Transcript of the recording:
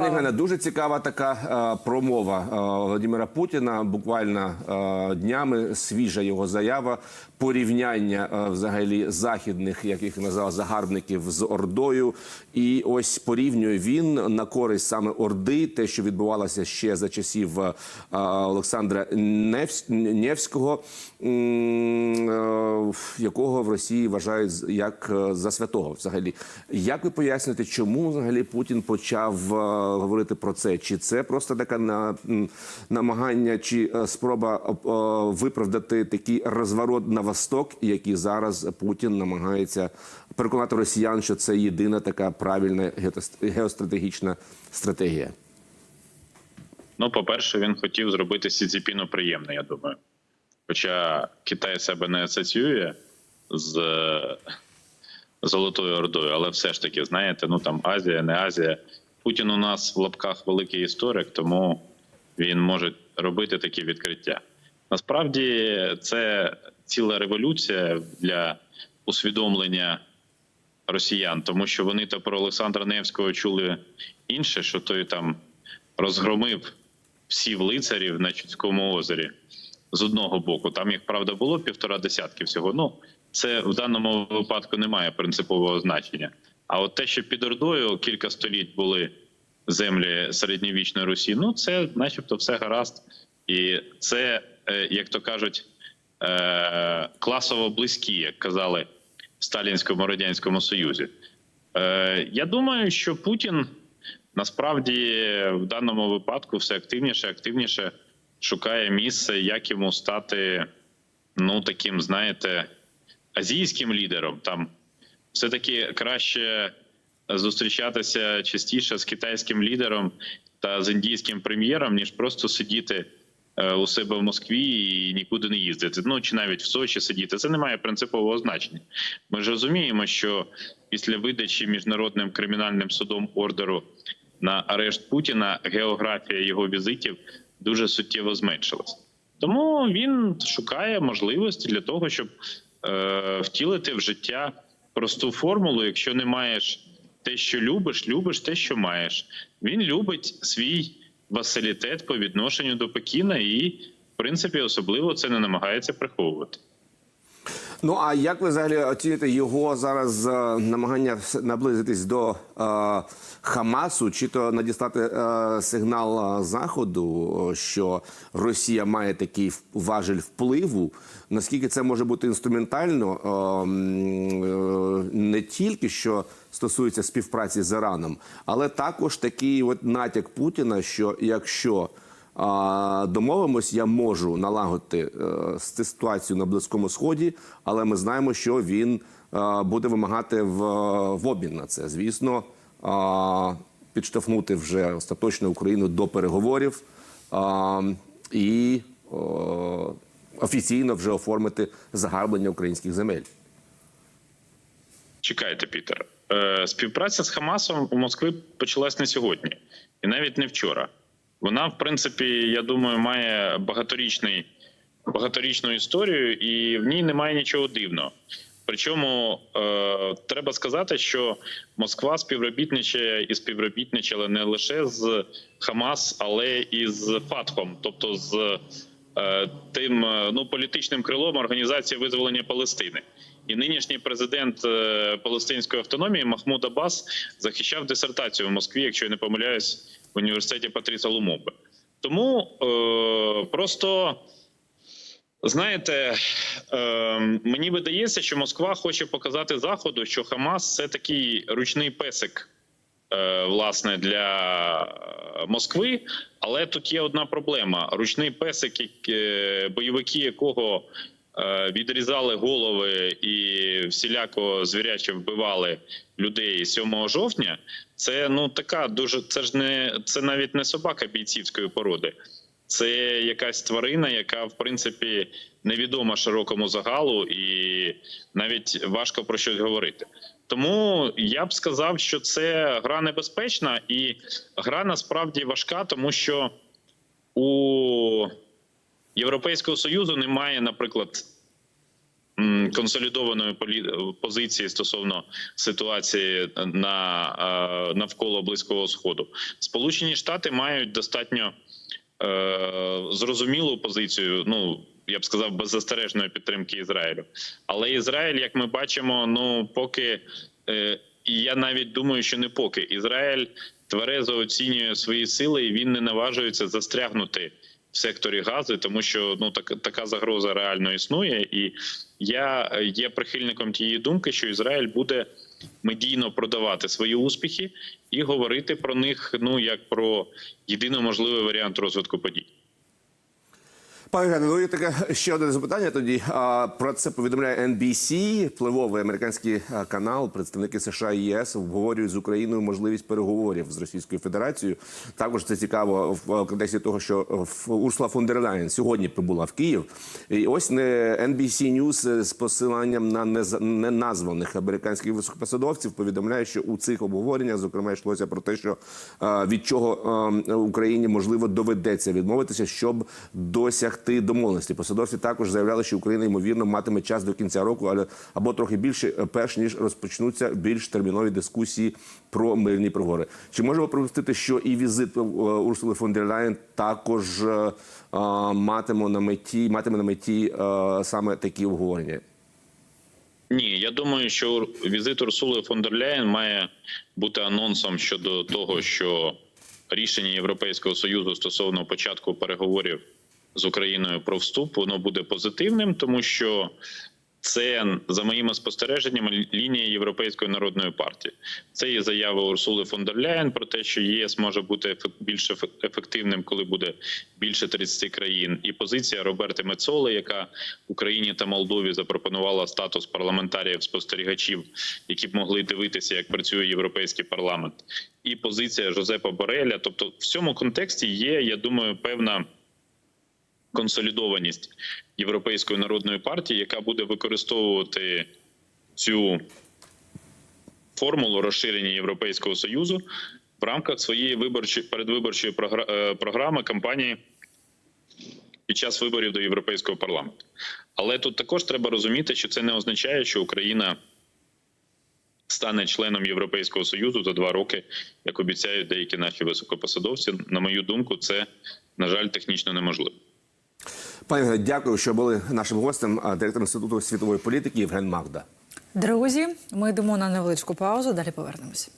Пане дуже цікава така е, промова е, Володимира Путіна. Буквально е, днями свіжа його заява, порівняння взагалі західних, як їх назвав, загарбників з Ордою. І ось порівнює він на користь саме Орди, те, що відбувалося ще за часів Олександра Невсь- Невського, якого в Росії вважають як за святого. Взагалі, як ви поясните, чому взагалі Путін почав говорити про це? Чи це просто таке на, намагання, чи е, спроба е, виправдати такий розворот на восток, який зараз Путін намагається переконати росіян, що це єдина така правильна геостратегічна стратегія? Ну, по-перше, він хотів зробити Сі Цзіпіну приємно, я думаю. Хоча Китай себе не асоціює з е, Золотою Ордою, але все ж таки, знаєте, ну там Азія, не Азія. Путін у нас в лапках великий історик, тому він може робити такі відкриття. Насправді це ціла революція для усвідомлення росіян, тому що вони то про Олександра Невського чули інше, що той там розгромив всіх лицарів на Чудському озері з одного боку. Там їх правда було півтора десятки всього. Ну це в даному випадку не має принципового значення. А от те, що під Ордою кілька століть були землі середньовічної Русі, ну це, начебто, все гаразд, і це, е, як то кажуть, е, класово близькі, як казали в Сталінському радянському Союзі. Е, Я думаю, що Путін насправді в даному випадку все активніше, активніше шукає місце, як йому стати, ну таким, знаєте, азійським лідером. Там все таки краще зустрічатися частіше з китайським лідером та з індійським прем'єром, ніж просто сидіти е, у себе в Москві і нікуди не їздити. Ну чи навіть в Сочі сидіти. Це не має принципового значення. Ми ж розуміємо, що після видачі міжнародним кримінальним судом ордеру на арешт Путіна географія його візитів дуже суттєво зменшилась. Тому він шукає можливості для того, щоб е, втілити в життя просту формулу. Якщо не маєш те, що любиш, любиш те, що маєш. Він любить свій василітет по відношенню до Пекіна і, в принципі, особливо це не намагається приховувати. Ну а як ви взагалі оцінюєте його зараз е, намагання наблизитись до е, Хамасу, чи то надіслати е, сигнал е, заходу, що Росія має такий важель впливу? Наскільки це може бути інструментально е, е, не тільки що стосується співпраці з Іраном, але також такий от натяк Путіна, що якщо домовимось, я можу налагодити е, ситуацію на Близькому Сході, але ми знаємо, що він е, буде вимагати в, обмін на це. Звісно, підштовхнути вже остаточно Україну до переговорів і офіційно вже оформити загарблення українських земель. Чекайте, Пітер. Е, співпраця з Хамасом у Москві почалась не сьогодні, і навіть не вчора. Вона, в принципі, я думаю, має багаторічний, багаторічну історію, і в ній немає нічого дивного. Причому е, треба сказати, що Москва співробітничає і співробітничала не лише з Хамас, але і з Фатхом, тобто з е, тим е, ну політичним крилом організації визволення Палестини. І нинішній президент е, Палестинської автономії Махмуд Аббас захищав дисертацію в Москві, якщо я не помиляюсь, в університеті Патріса Лумумби. Тому е, просто знаєте, е, мені видається, що Москва хоче показати Заходу, що Хамас це такий ручний песик. е, Власне, для Москви, але тут є одна проблема: ручний песик, е, бойовики якого відрізали голови і всіляко звіряче вбивали людей 7 жовтня. Це ну така дуже. Це ж не це навіть не собака бійцівської породи. Це якась тварина, яка в принципі невідома широкому загалу, і навіть важко про щось говорити. Тому я б сказав, що це гра небезпечна, і гра насправді важка, тому що у Європейського союзу немає, наприклад, консолідованої позиції стосовно ситуації на е, навколо близького сходу. Сполучені Штати мають достатньо е, зрозумілу позицію. Ну я б сказав, беззастережної підтримки Ізраїлю. Але Ізраїль, як ми бачимо, ну поки е, я навіть думаю, що не поки Ізраїль тверезо оцінює свої сили, і він не наважується застрягнути в секторі гази, тому що ну так така загроза реально існує. І я є прихильником тієї думки, що Ізраїль буде медійно продавати свої успіхи і говорити про них ну як про єдиний можливий варіант розвитку подій. Пане Євгене, ну і таке ще одне запитання тоді. Про це повідомляє NBC, впливовий американський канал. Представники США і ЄС обговорюють з Україною можливість переговорів з Російською Федерацією. Також це цікаво в контексті того, що Урсула фон дер Ляєн сьогодні прибула в Київ. І ось NBC News з посиланням на неназваних американських високопосадовців повідомляє, що у цих обговореннях, зокрема, йшлося про те, що від чого Україні можливо доведеться відмовитися, щоб досягти домовленості. Посадовці також заявляли, що Україна ймовірно матиме час до кінця року, але або трохи більше, е, перш ніж розпочнуться більш термінові дискусії про мирні переговори. Чи можемо припустити, що і візит е, Урсули фон дер Ляєн також е, матиме на меті, матиме на меті саме такі обговорення? Ні, я думаю, що візит Урсули фон дер Ляєн має бути анонсом щодо того, що рішення Європейського союзу стосовно початку переговорів з Україною про вступ воно буде позитивним, тому що це за моїми спостереженнями лінія Європейської народної партії. Це є заява Урсули фон дер Ляєн про те, що ЄС може бути більш ефек- ефективним, коли буде більше 30 країн. І позиція Роберти Мецоли, яка Україні та Молдові запропонувала статус парламентаріїв спостерігачів, які б могли дивитися, як працює європейський парламент, і позиція Жозепа Бореля. Тобто, в цьому контексті є, я думаю, певна консолідованість Європейської народної партії, яка буде використовувати цю формулу розширення Європейського союзу в рамках своєї виборчої передвиборчої е, програми кампанії під час виборів до Європейського парламенту. Але тут також треба розуміти, що це не означає, що Україна стане членом Європейського союзу за два роки, як обіцяють деякі наші високопосадовці. На мою думку, це на жаль технічно неможливо. Пане дякую, що були нашим гостем, директор інституту світової політики Євген Магда. Друзі, ми йдемо на невеличку паузу. Далі повернемось.